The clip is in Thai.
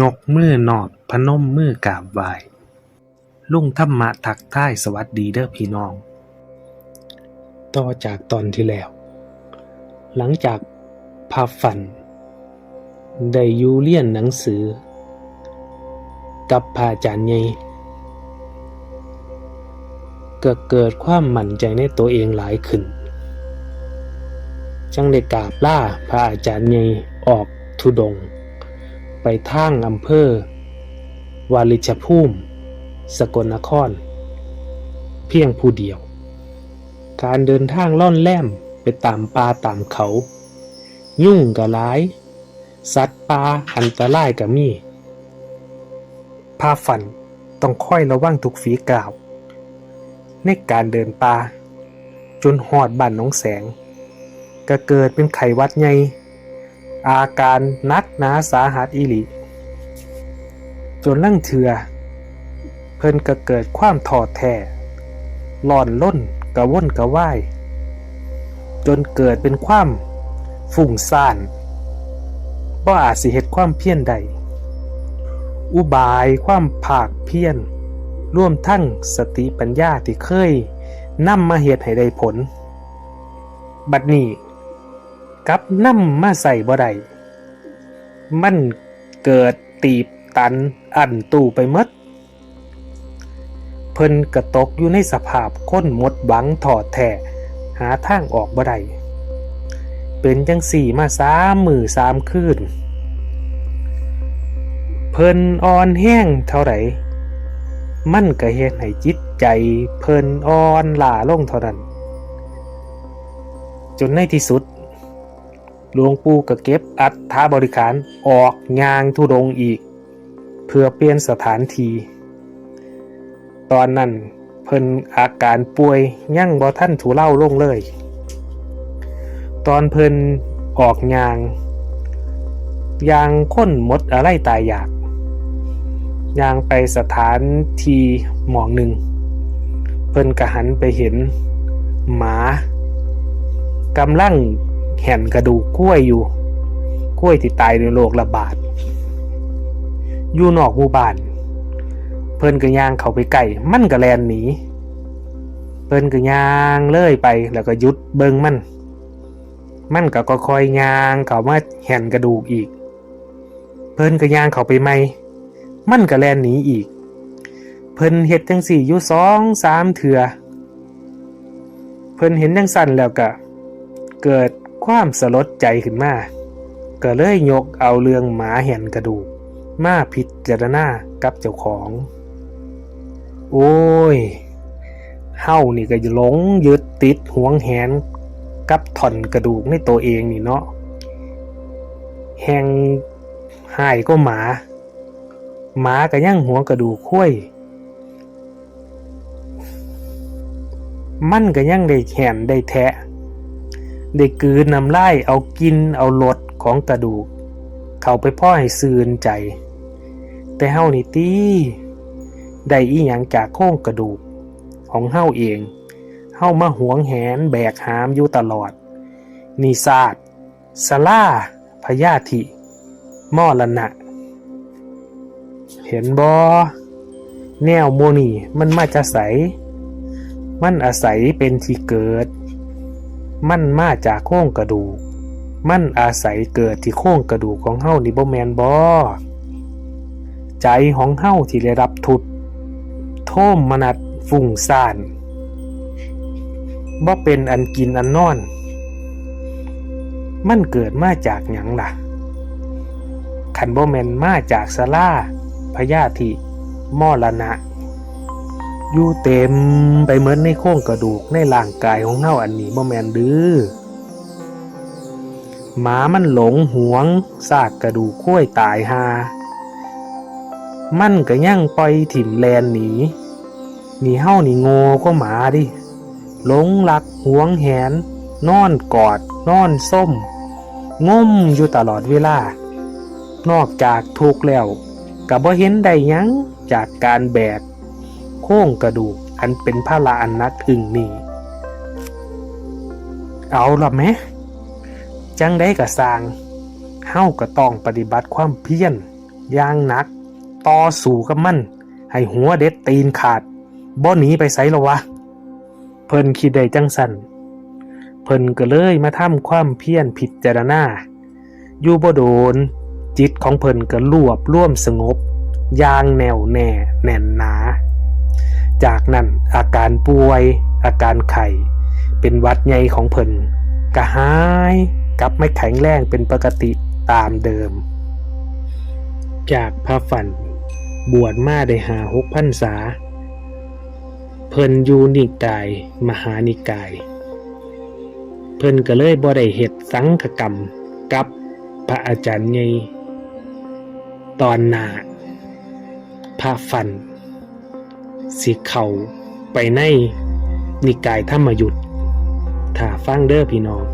ยกมือนอบพนมมือกราบไหว้ ลุงธรรมะทักทายสวัสดีเด้อพี่น้อง ต่อจากตอนที่แล้ว หลังจากพาฝัน ได้ยูเรียนหนังสือ กับพระอาจารย์ใหญ่ก็เกิดความมั่นใจในตัวเองหลายขึ้น จังได้กราบล่าพระอาจารย์ใหญ่ออกทุดง ไปทางอำเภอ วาลิชภูมิ สกลนคร เพียงผู้เดียว การเดินทางล่อนแล่มไปตามป่าตามเขา ยุ่งกับหลาย สัตว์ป่าอันตรายกับมีพาฝันต้องค่อยระวังทุกฝีก้าว ในการเดินป่าจนหอดบ้านน้องแสง ก็เกิดเป็นไขวัดใหญ่ อาการนักหนาสาหัสอีหลีจนลั่งเถือ เพิ่นก็เกิดความถอดแท้หลอนล้นกระวนกระว่าย จนเกิดเป็นความฝุ่งซ่านบ่อาจสิเหตุความเพี้ยนใด อุบายความภาคเพี้ยน ร่วมทั้งสติปัญญาที่เคยนำมาเหตุให้ได้ผล บัดนี้ กับนำมาใส่บ่ได้มันเกิดตีบตันอันตู่ไปมด เพิ่นกระตกอยู่ในสภาพค้นหมดหวังถอดแท้หาทางออกบ่ได้เป็นจังสี่มาสามมือสามคืนเพิ่นอ่อนแห้งเท่าไหร่มันก็เฮ็ดให้จิตใจเพิ่นอ่อนหล้าลงเท่านั้น จนในที่สุด หลวงปู่ก็เก็บอัฐบริขารออกยางทุดงอีก เพื่อเปลี่ยนสถานที่ตอนนั้นเพิ่นอาการป่วยยั่งบ่ท่านถูเล่าลงเลย ตอนเพิ่นออกยางยางค้นหมดอะไรตายอยากยางไปสถานทีหมองหนึ่ง เพิ่นกะหันไปเห็น หมากำลัง แห่นกระดูกกล้วยอยู่ กล้วยที่ตายในโรคระบาดอยู่นอกหมู่บ้าน เพิ่นก็ย่างเข้าไปใกล้มันก็แลนหนีเพิ่นก็ย่างเลยไปแล้วก็ยุดเบิงมัน มันก็คอยย่างเขามาแห่นกระดูกอีก เพิ่นก็ย่างเข้าไปใหม่มันก็แลนหนีอีก เพิ่นเฮ็ดจังสี่อยู่สองสามเถื่อเพิ่นเห็นจังสั่นแล้วก็เกิด ความสลดใจขึ้นมาก็เลยยกเอาเรื่องหมาแห่นกระดูก มาพิจารณากับเจ้าของ โอ้ยเฮานี่ก็หลงยึดติดหวงแหนกับท่อนกระดูกในตัวเองนี่เนาะแหงหายก็หมา หมาก็ยังหัวกระดูกคุ้ยมันก็ยังได้แขนได้แทะ ได้กืนน้ำลายเอากินเอาลดของกระดูก เข้าไปพ่อให้ซืนใจ แต่เฮานี่ตีได้อีหยังจากโครงกระดูก ของเฮาเองเฮามาหวงแหนแบกหามอยู่ตลอด นิสาดสลาพยาธิมอลนะเห็นบอแนวโมนี่มันมาจะใส มันอาศัยเป็นที่เกิด มันมาจากโครงกระดูก มันอาศัยเกิดที่โครงกระดูกของเฮานี่บ่แมนบอใจของเฮาที่ได้รับทุดโทมมนัดฝุ่งซ่านบ่เป็นอันกินอันนอน มันเกิดมาจากหยังล่ะขันบ่แมนมาจากสลาพยาธิมอลนะ อยู่เต็มไปเหมือนในโครงกระดูกในร่างกายของเฮาอันนี้บ่แมนดื้อหมามันหลงหวงซากกระดูกค้วยตายหา มันก็ยั่งปล่อยถิ่มแลนหนีหนีเฮานี่โง่ก็หมาดิหลงรักหวงแหน นอนกอด นอนส้มง่มอยู่ตลอดเวลา นอกจากทุกแล้วก็บ่เห็นได้ยังจากการแบก โค้งกระดูก อันเป็นภาระอันนักอึ่งนี่เอาละแมจังได้กะสร้างเฮาก็ต้องปฏิบัติความเพียรย่างหนัก ต่อสู้กับมัน ให้หัวเด็ดตีนขาด บ่หนีไปไสล้วะ เพิ่นคิดได้จังสันเพิ่นก็เลยมาทำความเพียรพิดจารณาอยู่บ่โดน จิตของเพิ่นก็รวบร่วมสงบย่างแนวแน่แน่นหนา จากนั้นอาการป่วย อาการไข้เป็นวัดใหญ่ของเพิ่นก็หายกลับไม่แข็งแรงเป็นปกติตามเดิม จากพระฝัน บวชมาได้หาหกพันษา เพิ่นอยู่นิกาย มหานิกาย เพิ่นก็เลยบ่ได้เฮ็ดสังฆกรรมกับพระอาจารย์ใหญ่ตอนหน้าพระฝัน สิเข้าไปในนิกายธรรมยุทธถ้าฟังเด้อพี่น้อง